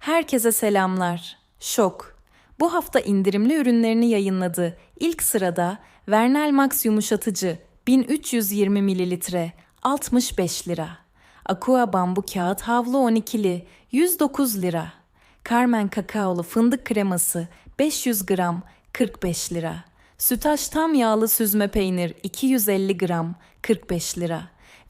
Herkese selamlar. Şok. Bu hafta indirimli ürünlerini yayınladı. İlk sırada Vernel Max yumuşatıcı 1320 mililitre 65 lira. Aqua bambu kağıt havlu 12'li 109 lira. Carmen kakaolu fındık kreması 500 gram 45 lira. Sütaş tam yağlı süzme peynir 250 gram 45 lira.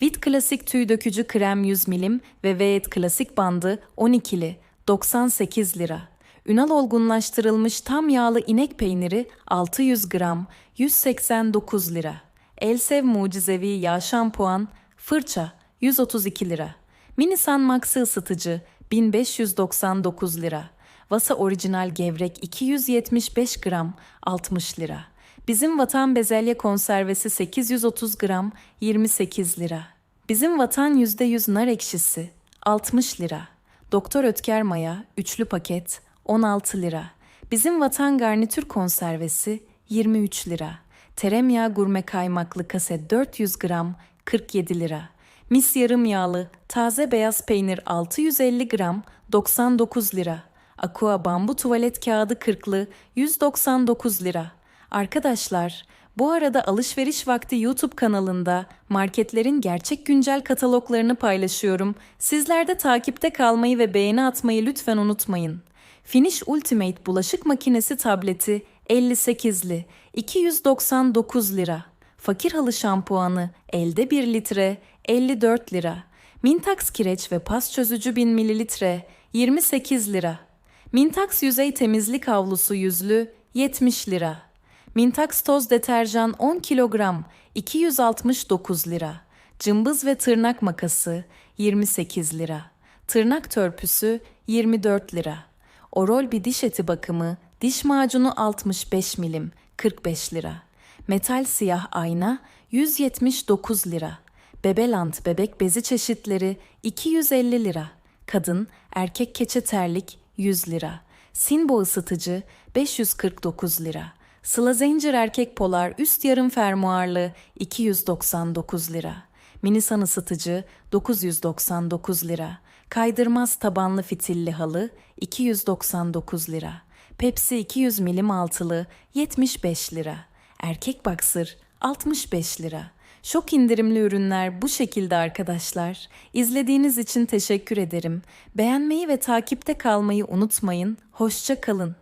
Vit klasik tüy dökücü krem 100 milim ve Veet klasik bandı 12'li 98 lira. Ünal olgunlaştırılmış tam yağlı inek peyniri 600 gram 189 lira. Elsev mucizevi yağ şampuan fırça 132 lira. Minisan Maxi ısıtıcı 1599 lira. Vasa orijinal gevrek 275 gram 60 lira. Bizim vatan bezelye konservesi 830 gram 28 lira. Bizim vatan %100 nar ekşisi 60 lira. Doktor Ötker Maya üçlü paket 16 lira. Bizim vatan garnitür konservesi 23 lira. Tereyağı gurme kaymaklı kase 400 gram 47 lira. Mis yarım yağlı taze beyaz peynir 650 gram 99 lira. Aqua bambu tuvalet kağıdı 40'lı 199 lira. Arkadaşlar, bu arada alışveriş vakti YouTube kanalında marketlerin gerçek güncel kataloglarını paylaşıyorum. Sizler de takipte kalmayı ve beğeni atmayı lütfen unutmayın. Finish Ultimate bulaşık makinesi tableti 58'li 299 lira. Fakir halı şampuanı elde 1 litre 54 lira. Mintax kireç ve pas çözücü 1000 mililitre 28 lira. Mintax yüzey temizlik havlusu yüzlü 70 lira. Mintax toz deterjan 10 kilogram 269 lira. Cımbız ve tırnak makası 28 lira. Tırnak törpüsü 24 lira. Orol bir diş eti bakımı diş macunu 65 milim 45 lira. Metal siyah ayna 179 lira. Bebeland bebek bezi çeşitleri 250 lira. Kadın, erkek keçe terlik 100 lira. Sinbo ısıtıcı 549 lira. Sıla zincir erkek polar üst yarım fermuarlı 299 lira. Minisan ısıtıcı 999 lira. Kaydırmaz tabanlı fitilli halı 299 lira. Pepsi 200 milim altılı 75 lira. Erkek baksır 65 lira. Şok indirimli ürünler bu şekilde arkadaşlar. İzlediğiniz için teşekkür ederim. Beğenmeyi ve takipte kalmayı unutmayın. Hoşça kalın.